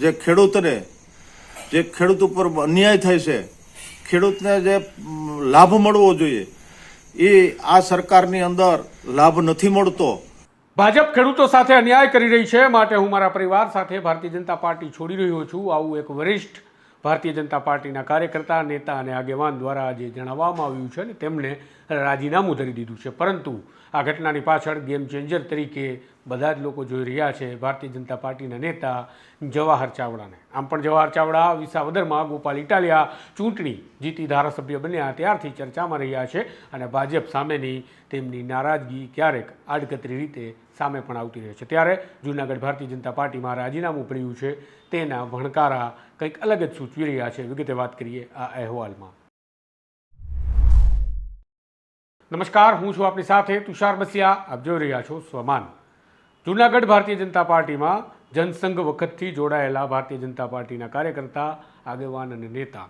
જે ખેડૂતને, જે ખેડૂત ઉપર અન્યાય થાય છે, ખેડૂતને જે લાભ મળવો જોઈએ, એ આ સરકારની અંદર લાભ નથી મળતો. ભાજપ ખેડૂતો સાથે અન્યાય કરી રહી છે માટે હું મારા પરિવાર સાથે ભારતીય જનતા પાર્ટી છોડી રહ્યો છું. આવું એક વરિષ્ઠ ભારતીય જનતા પાર્ટીના કાર્યકર્તા, નેતા અને આગેવાન દ્વારા આજે જણાવવામાં આવ્યું છે અને તેમણે રાજીનામું ધરી દીધું છે. પરંતુ આ ઘટનાની પાછળ ગેમ ચેન્જર તરીકે બધા જ લોકો જોઈ રહ્યા છે, ભારતીય જનતા પાર્ટીના નેતા જવાહર ચાવડાને. આમ પણ જવાહર ચાવડા વિસાવદરમાં ગોપાલ ઇટાલિયા ચૂંટણી જીતી ધારાસભ્ય બન્યા ત્યારથી ચર્ચામાં રહ્યા છે અને ભાજપ સામેની તેમની નારાજગી ક્યારેક આડકતરી રીતે સામે પણ આવતી રહે છે. ત્યારે જૂનાગઢ ભારતીય જનતા પાર્ટીમાં રાજીનામું પડ્યું છે, તેના ભણકારા કંઈક અલગ જ સૂચવી રહ્યા છે. વિગતે વાત કરીએ આ અહેવાલમાં. નમસ્કાર, હું છું આપની સાથે તુષાર બસિયા. આપ જોઈ રહ્યા છો સ્વમાન. જૂનાગઢ ભારતીય જનતા પાર્ટીમાં જનસંઘ વખતથી જોડાયેલા ભારતીય જનતા પાર્ટીના કાર્યકર્તા, આગેવાન અને નેતા.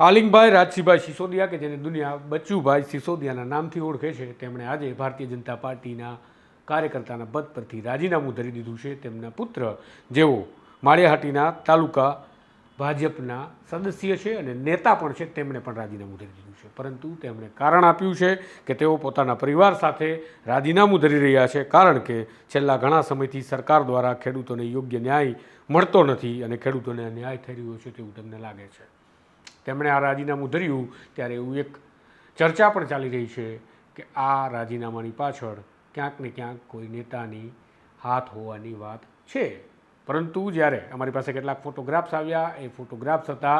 આલિંગભાઈ રાજસિંહભાઈ સિસોદિયા કે જેને દુનિયા બચ્ચુભાઈ સિસોદિયાના નામથી ઓળખે છે, તેમણે આજે ભારતીય જનતા પાર્ટીના કાર્યકર્તાના પદ પરથી રાજીનામું ધરી દીધું છે. તેમના પુત્ર જેઓ માળિયાહાટીના તાલુકા ભાજપના સદસ્ય છે અને નેતા પણ છે, તેમણે પણ રાજીનામું ધરી દીધું છે. પરંતુ તેમણે કારણ આપ્યું છે કે તેઓ પોતાના પરિવાર સાથે રાજીનામું ધરી રહ્યા છે, કારણ કે છેલ્લા ઘણા સમયથી સરકાર દ્વારા ખેડૂતોને યોગ્ય ન્યાય મળતો નથી અને ખેડૂતોને અન્યાય થઈ રહ્યો છે તેવું તેમને લાગે છે. તેમણે આ રાજીનામું ધર્યું ત્યારે એવું એક ચર્ચા પણ ચાલી રહી છે કે આ રાજીનામાની પાછળ ક્યાંક ને ક્યાંક કોઈ નેતાની હાથ હોવાની વાત છે. પરંતુ જ્યારે અમારી પાસે કેટલાક ફોટોગ્રાફ્સ આવ્યા એ ફોટોગ્રાફ્સ હતા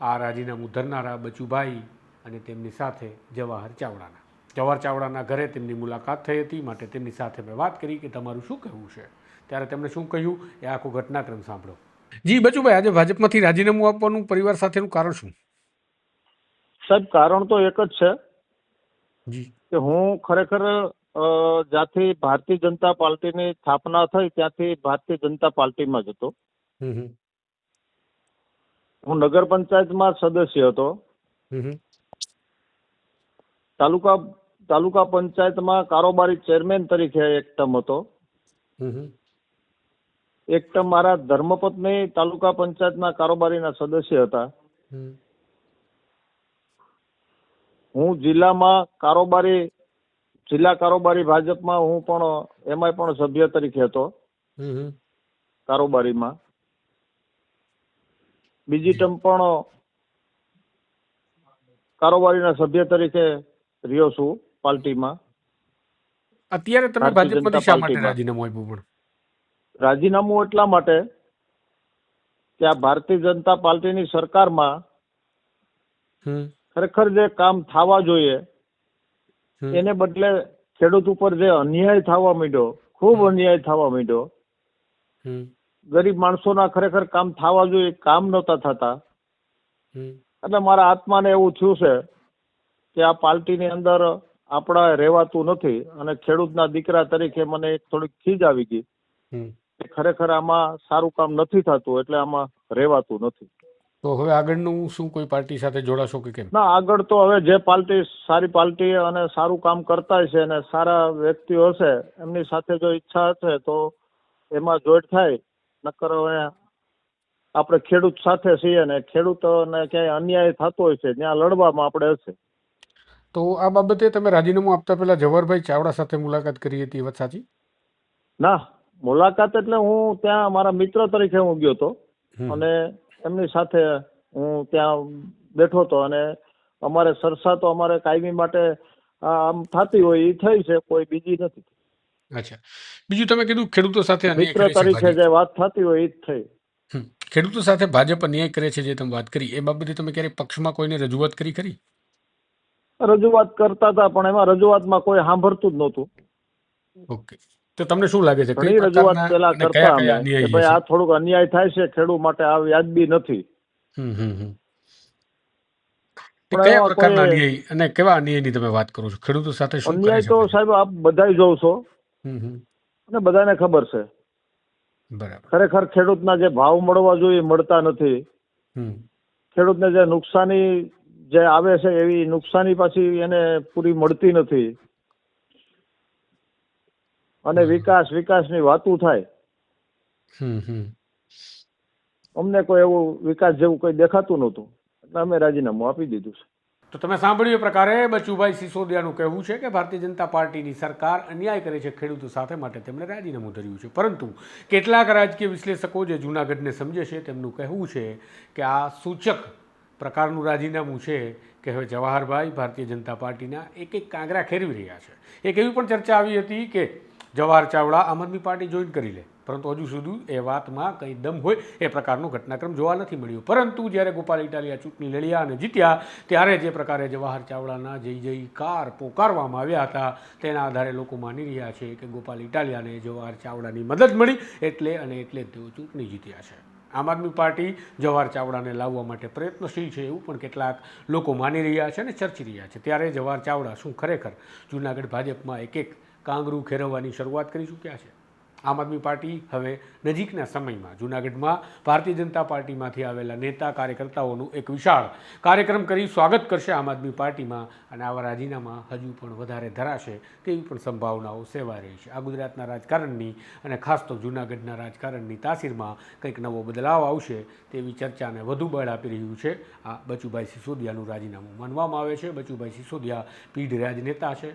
આ રાજીનામું ધરનારા બચુભાઈ અને તેમની સાથે જવાહર ચાવડાના. જવાહર ચાવડાના ઘરે તેમની મુલાકાત થઈ હતી માટે તેમની સાથે મેં વાત કરી કે તમારું શું કહેવું છે? ત્યારે તેમણે શું કહ્યું? એ આખો ઘટનાક્રમ સાંભળો. જી બચુભાઈ આજે ભાજપમાંથી રાજીનામું આપવાનું પરિવાર સાથેનું કારણ શું? સાહેબ કારણ તો એક જ છે જી. કે હું ખરેખર જ્યાંથી ભારતીય જનતા પાર્ટીની સ્થાપના થઈ ત્યાંથી ભારતીય જનતા પાર્ટીમાં જ હતો. હું નગર પંચાયતમાં સદસ્ય હતો. તાલુકા તાલુકા પંચાયતમાં કારોબારી ચેરમેન તરીકે એક ટર્મ હતો. એક ટર્મ મારા ધર્મપત્ની તાલુકા પંચાયતના કારોબારીના સદસ્ય હતા. હું જિલ્લામાં કારોબારી જિલ્લા કારોબારી ભાજપમાં હું પણ એમાં પણ સભ્ય તરીકે હતો. કારોબારીમાં. બીજી ટર્મ પણ કારોબારીના સભ્ય તરીકે રહ્યો છું પાર્ટીમાં. અત્યારે તમે ભાજપમાંથી શા માટે રાજીનામું આપ્યું પણ? રાજીનામું એટલા માટે કે આ ભારતીય જનતા પાર્ટીની સરકારમાં ખરેખર જે કામ થવા જોઈએ. એને બદલે ખેડૂત ઉપર જે અન્યાય થવા માંડ્યો ખૂબ અન્યાય થવા માંડ્યો. ગરીબ માણસોના ખરેખર કામ થવા જોઈએ કામ નહોતા થતા. એટલે મારા આત્માને એવું થયું છે કે આ પાર્ટીની અંદર આપણા રહેવાતું નથી અને ખેડૂતના દીકરા તરીકે મને એક થોડીક ખીજ આવી ગઈ. કે ખરેખર આમાં સારું કામ નથી થતું એટલે આમાં રહેવાતું નથી. તો હવે આગળનું શું કોઈ પાર્ટી સાથે જોડાશો કે કેમ? ના આગળ તો હવે જે પાર્ટી સારી પાર્ટી અને સારું કામ કરતા છે અને સારા વ્યક્તિઓ હશે એમની સાથે જો ઈચ્છા હશે તો એમાં જોઈન્ટ થાય. નકર હવે આપણે ખેડૂત સાથે છીએ ને ખેડૂતોને ક્યાંય અન્યાય થતો હોય છે ત્યાં લડવામાં આપણે હશે. તો આ બાબતે તમે રાજીનામું આપતા પહેલા જવાહરભાઈ ચાવડા સાથે મુલાકાત કરી હતી વાત સાચી? ના મુલાકાત એટલે હું ત્યાં મારા મિત્ર તરીકે હું ગયો હતો. અને એમની સાથે હું ત્યાં બેઠો હતો અને અમારે સરસા તો અમારે કાયમી માટે આમ થતી હોય એ થઈ છે કોઈ બીજી નથી અચ્છા. બીજું તમે કીધું ખેડૂતો સાથે મિત્ર તરીકે જે વાત થતી હોય એ જ થઈ. ખેડૂતો સાથે ભાજપ અન્યાય કરે છે જે તમે વાત કરી એ બાબતે તમે ક્યારેય પક્ષમાં કોઈને રજૂઆત કરી ખરી? રજૂઆત કરતા હતા પણ એમાં રજૂઆતમાં કોઈ સાંભળતું જ નહોતું. ઓકે. તો તમને શું લાગે છે? ઘણી રજૂઆત પેલા કરતા અમે ભાઈ આ થોડુંક અન્યાય થાય છે ખેડૂત માટે આ વ્યાજબી નથી. કયા પ્રકારના અન્યાય અને કેવા અન્યાયની તમે વાત કરો છો? ખેડૂતો સાથે શું અન્યાય તો સાહેબ આપ બધાય જોવ છો. અને બધાને ખબર છે. બરાબર. ખરેખર ખેડૂતના જે ભાવ મળવા જોઈએ મળતા નથી. ખેડૂતને જે નુકસાની જે આવે છે એવી નુકસાની પાછી એને પૂરી મળતી નથી. અને વિકાસ વિકાસની વાતું થાય. હમ હમ. અમને કોઈ એવું વિકાસ જેવું કોઈ દેખાતું નહોતું. એટલે અમે રાજીનામું આપી દીધું છે. તો તમે સાંભળ્યું એ પ્રકારે બચુભાઈ સિસોદિયાનું કહેવું છે કે ભારતીય જનતા પાર્ટીની સરકાર અન્યાય કરે છે ખેડૂતો સાથે માટે તેમણે રાજીનામું ધર્યું છે. પરંતુ કેટલાક રાજકીય વિશ્લેષકો જે જૂનાગઢને સમજે છે તેમનું કહેવું છે કે આ સૂચક પ્રકારનું રાજીનામું છે કે હવે જવાહરભાઈ ભારતીય જનતા પાર્ટીના એક એક કાંગરા ખેરવી રહ્યા છે. એક એવી પણ ચર્ચા આવી હતી કે જવાહર ચાવડા આમ આદમી પાર્ટી જોઈન કરી લે. પરંતુ હજુ સુધી એ વાતમાં કંઈ દમ હોય એ પ્રકારનો ઘટનાક્રમ જોવા નથી મળ્યો. પરંતુ જ્યારે ગોપાલ ઇટાલિયા ચૂંટણી લડ્યા અને જીત્યા, ત્યારે જે પ્રકારે જવાહર ચાવડાના જય જયકાર પોકારવામાં આવ્યા હતા, તેના આધારે લોકો માની રહ્યા છે કે ગોપાલ ઇટાલિયાને જવાહર ચાવડાની મદદ મળી એટલે અને એટલે તેઓ ચૂંટણી જીત્યા છે. આમ આદમી પાર્ટી જવાહર ચાવડાને લાવવા માટે પ્રયત્નશીલ છે એવું પણ કેટલાક લોકો માની રહ્યા છે અને ચર્ચી રહ્યા છે. ત્યારે જવાહર ચાવડા શું ખરેખર જૂનાગઢ ભાજપમાં એક એક કાંગરૂ ખેરવવાની શરૂઆત કરી ચૂક્યા છે. આમ આદમી પાર્ટી હવે નજીકના સમયમાં જૂનાગઢમાં ભારતીય જનતા પાર્ટીમાંથી આવેલા નેતા કાર્યકર્તાઓનું એક વિશાળ કાર્યક્રમ કરી સ્વાગત કરશે આમ આદમી પાર્ટીમાં અને આવા રાજીનામા હજુ પણ વધારે ધરાશે તેવી પણ સંભાવનાઓ સેવાઈ રહી છે. આ ગુજરાતના રાજકારણની અને ખાસ તો જૂનાગઢના રાજકારણની તાસીરમાં કંઈક નવો બદલાવ આવશે તેવી ચર્ચાને વધુ બળ આપી રહ્યું છે. આ બચુભાઈ સિસોદિયાનું રાજીનામું માનવામાં આવે છે. બચુભાઈ સિસોદિયા પીઢ રાજનેતા છે.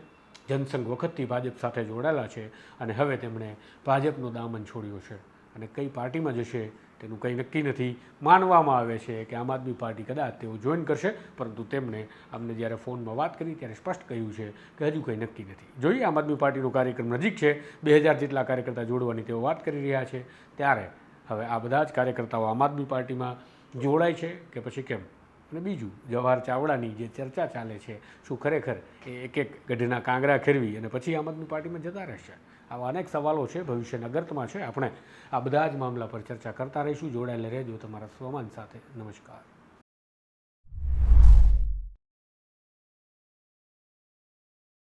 જનસંઘ વખતથી ભાજપ સાથે જોડાયેલા છે અને હવે તેમણે ભાજપનો દામન છોડ્યો છે. અને કઈ પાર્ટીમાં જશે તેનું કંઈ નક્કી નથી. માનવામાં આવે છે કે આમ આદમી પાર્ટી કદાચ તેઓ જોઈન કરશે, પરંતુ તેમણે અમને જ્યારે ફોનમાં વાત કરી ત્યારે સ્પષ્ટ કહ્યું છે કે હજુ કંઈ નક્કી નથી. જોઈએ, આમ આદમી પાર્ટીનો કાર્યક્રમ નજીક છે. બે હજાર જેટલા કાર્યકર્તા જોડવાની તેઓ વાત કરી રહ્યા છે. ત્યારે હવે આ બધા જ કાર્યકર્તાઓ આમ આદમી પાર્ટીમાં જોડાય છે કે પછી કેમ? અને બીજું, જવાહર ચાવડાની જે ચર્ચા ચાલે છે, શું ખરેખર એ એક એક ગઢના કાંગરા ખેરવી અને પછી આમ આદમી પાર્ટીમાં જતા રહેશે? આવા અનેક સવાલો છે ભવિષ્યના ગર્તમાં છે. આપણે આ બધા જ મામલા પર ચર્ચા કરતા રહીશું. જોડાયેલા રહેજો તમારા સ્વમાન સાથે. નમસ્કાર.